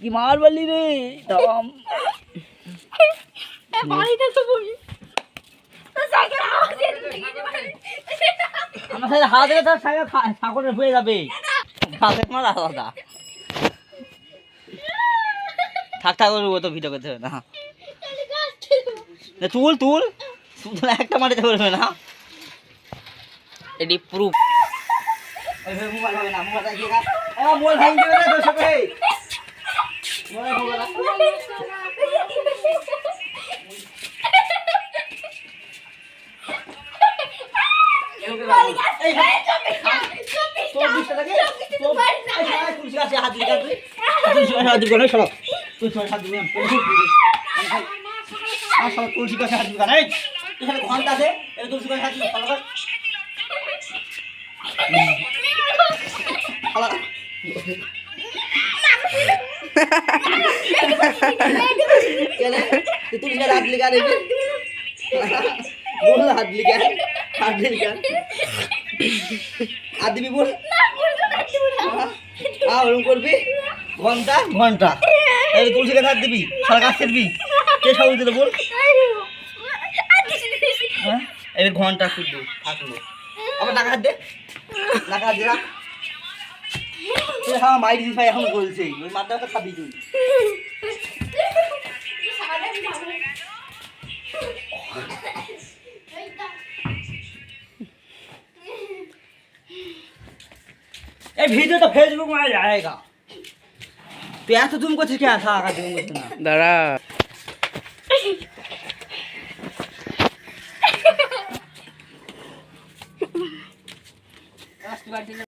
কি মার বললি রে? দাম বাড়িতে তো বলি হাত হয়ে যাবে। হাতে মার আলাদা। থাক থাক করব তো ভিডিও করতে হবে না। তুল তুল। একটা মাটিতে করবে না। এটি প্রুফ মোবাইল হবে না মোবাইল রাখিয়ে না। গাছে হাত দিবি কেন? এখানে ঘণ্টা আছে, এই তুলসী গাছে হাত দিবি, তুলসী গাছে হাত দিলি কেন? হাত দিলি কেন? হাত দিলি কেন? হাত দিবি বল হ্যাঁ ওরকম করবি? ঘণ্টা? ঘণ্টা। এই তুলসী গাছ দিবি সারা গাছ খেলবি কে সাবুল দিল বল? হ্যাঁ? এবার ঘণ্টা শুধু থাকল। আবার টাকা হাত দে। টাকা হাত দে রাখ। তুই হ্যাঁ মাই দিস ভাই এখন বলছে। ওই মাত্রা খাবি তুই। এই ভিডিও তো ফেসবুক में आ जाएगा तो ऐसा तुमको क्या था अगर तुमको सुना দাঁড়া